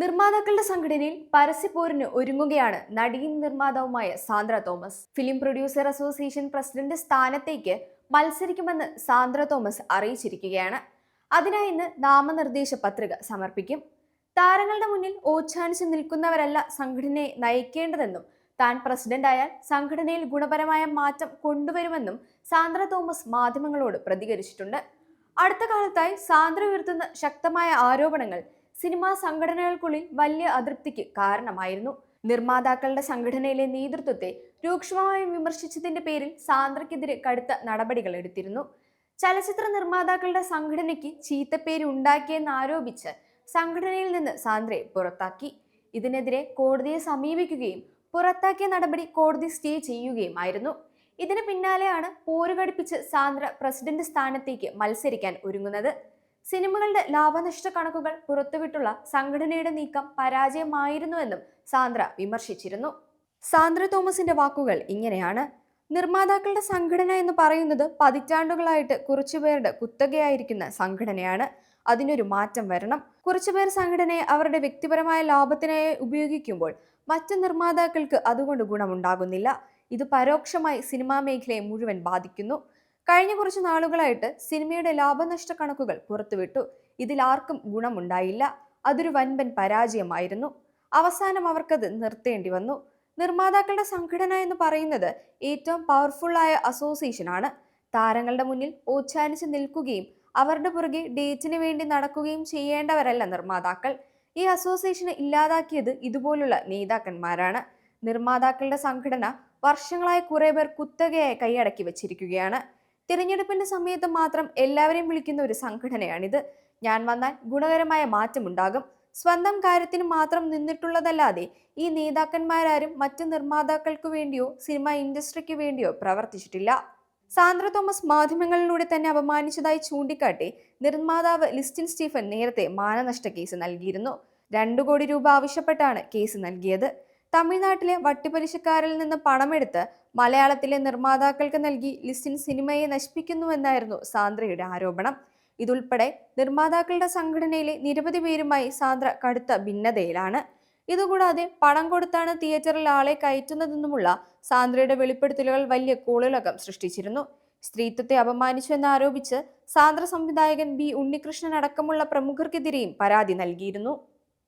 നിർമ്മാതാക്കളുടെ സംഘടനയിൽ പരസ്യപ്പോരിന് ഒരുങ്ങുകയാണ് നടിയും നിർമ്മാതാവുമായ Sandra Thomas. Film producer association president സ്ഥാനത്തേക്ക് മത്സരിക്കുമെന്ന് സാന്ദ്ര തോമസ് അറിയിച്ചിരിക്കുകയാണ്. അതിനായി ഇന്ന് നാമനിർദ്ദേശ പത്രിക സമർപ്പിക്കും. താരങ്ങളുടെ മുന്നിൽ ഓച്ഛാനിച്ച് നിൽക്കുന്നവരല്ല സംഘടനയെ നയിക്കേണ്ടതെന്നും താൻ പ്രസിഡന്റായാൽ സംഘടനയിൽ ഗുണപരമായ മാറ്റം കൊണ്ടുവരുമെന്നും സാന്ദ്ര തോമസ് മാധ്യമങ്ങളോട് പ്രതികരിച്ചിട്ടുണ്ട്. അടുത്ത കാലത്തായി സാന്ദ്ര ഉയർത്തുന്ന ശക്തമായ ആരോപണങ്ങൾ സിനിമാ സംഘടനകൾക്കുള്ളിൽ വലിയ അതൃപ്തിക്ക് കാരണമായിരുന്നു. നിർമ്മാതാക്കളുടെ സംഘടനയിലെ നേതൃത്വത്തെ രൂക്ഷമായി വിമർശിച്ചതിന്റെ പേരിൽ സാന്ദ്രയ്ക്കെതിരെ കടുത്ത നടപടികൾ എടുത്തിരുന്നു. ചലച്ചിത്ര നിർമ്മാതാക്കളുടെ സംഘടനയ്ക്ക് ചീത്തപ്പേര് ഉണ്ടാക്കിയെന്ന് ആരോപിച്ച് സംഘടനയിൽ നിന്ന് സാന്ദ്രയെ പുറത്താക്കി. ഇതിനെതിരെ കോടതിയെ സമീപിക്കുകയും പുറത്താക്കിയ നടപടി കോടതി സ്റ്റേ ചെയ്യുകയുമായിരുന്നു. ഇതിന് പിന്നാലെയാണ് പോരുകടുപ്പിച്ച് സാന്ദ്ര പ്രസിഡന്റ് സ്ഥാനത്തേക്ക് മത്സരിക്കാൻ ഒരുങ്ങുന്നത്. സിനിമകളുടെ ലാഭനഷ്ട കണക്കുകൾ പുറത്തുവിട്ടുള്ള സംഘടനയുടെ നീക്കം പരാജയമായിരുന്നുവെന്നും സാന്ദ്ര വിമർശിച്ചിരുന്നു. സാന്ദ്ര തോമസിന്റെ വാക്കുകൾ ഇങ്ങനെയാണ്. നിർമ്മാതാക്കളുടെ സംഘടന എന്ന് പറയുന്നത് പതിറ്റാണ്ടുകളായിട്ട് കുറച്ചുപേരുടെ കുത്തകയായിരിക്കുന്ന സംഘടനയാണ്. അതിനൊരു മാറ്റം വരണം. കുറച്ചുപേർ സംഘടനയെ അവരുടെ വ്യക്തിപരമായ ലാഭത്തിനായി ഉപയോഗിക്കുമ്പോൾ മറ്റ് നിർമ്മാതാക്കൾക്ക് അതുകൊണ്ട് ഗുണമുണ്ടാകുന്നില്ല. ഇത് പരോക്ഷമായി സിനിമാ മേഖലയെ മുഴുവൻ ബാധിക്കുന്നു. കഴിഞ്ഞ കുറച്ച് നാളുകളായിട്ട് സിനിമയുടെ ലാഭനഷ്ട കണക്കുകൾ പുറത്തുവിട്ടു. ഇതിൽ ആർക്കും ഗുണമുണ്ടായില്ല. അതൊരു വൻപൻ പരാജയമായിരുന്നു. അവസാനം അവർക്കത് നിർത്തേണ്ടി വന്നു. നിർമ്മാതാക്കളുടെ സംഘടന എന്ന് പറയുന്നത് ഏറ്റവും പവർഫുള്ളായ അസോസിയേഷൻ ആണ്. താരങ്ങളുടെ മുന്നിൽ ഓച്ചാനിച്ച് നിൽക്കുകയും അവരുടെ പുറകെ ഡേറ്റിന് വേണ്ടി നടക്കുകയും ചെയ്യേണ്ടവരല്ല നിർമ്മാതാക്കൾ. ഈ അസോസിയേഷനെ ഇല്ലാതാക്കിയത് ഇതുപോലുള്ള നേതാക്കന്മാരാണ്. നിർമ്മാതാക്കളുടെ സംഘടന വർഷങ്ങളായി കുറെ പേർ കുത്തകയായി കൈയടക്കി വെച്ചിരിക്കുകയാണ്. തിരഞ്ഞെടുപ്പിന്റെ സമയത്ത് മാത്രം എല്ലാവരെയും വിളിക്കുന്ന ഒരു സംഘടനയാണിത്. ഞാൻ വന്നാൽ ഗുണകരമായ മാറ്റമുണ്ടാകും. സ്വന്തം കാര്യത്തിന് മാത്രം നിന്നിട്ടുള്ളതല്ലാതെ ഈ നേതാക്കന്മാരാരും മറ്റ് നിർമ്മാതാക്കൾക്ക് വേണ്ടിയോ സിനിമ ഇൻഡസ്ട്രിക്ക് വേണ്ടിയോ പ്രവർത്തിച്ചിട്ടില്ല. സാന്ദ്ര തോമസ് മാധ്യമങ്ങളിലൂടെ തന്നെ അപമാനിച്ചതായി ചൂണ്ടിക്കാട്ടി നിർമ്മാതാവ് ലിസ്റ്റിൻ സ്റ്റീഫൻ നേരത്തെ മാനനഷ്ട കേസ് നൽകിയിരുന്നു. രണ്ടു കോടി രൂപ ആവശ്യപ്പെട്ടാണ് കേസ് നൽകിയത്. തമിഴ്നാട്ടിലെ വട്ടിപ്പലിശക്കാരിൽ നിന്ന് പണമെടുത്ത് മലയാളത്തിലെ നിർമ്മാതാക്കൾക്ക് നൽകി ലിസ്റ്റിൻ സിനിമയെ നശിപ്പിക്കുന്നുവെന്നായിരുന്നു സാന്ദ്രയുടെ ആരോപണം. ഇതുൾപ്പെടെ നിർമ്മാതാക്കളുടെ സംഘടനയിലെ നിരവധി പേരുമായി സാന്ദ്ര കടുത്ത ഭിന്നതയിലാണ്. ഇതുകൂടാതെ പണം കൊടുത്താണ് തിയേറ്ററിൽ ആളെ കയറ്റുന്നതെന്നുമുള്ള സാന്ദ്രയുടെ വെളിപ്പെടുത്തലുകൾ വലിയ കോളിളകം സൃഷ്ടിച്ചിരുന്നു. സ്ത്രീത്വത്തെ അപമാനിച്ചു എന്നാരോപിച്ച് സാന്ദ്ര സംവിധായകൻ ബി ഉണ്ണികൃഷ്ണൻ അടക്കമുള്ള പ്രമുഖർക്കെതിരെയും പരാതി നൽകിയിരുന്നു.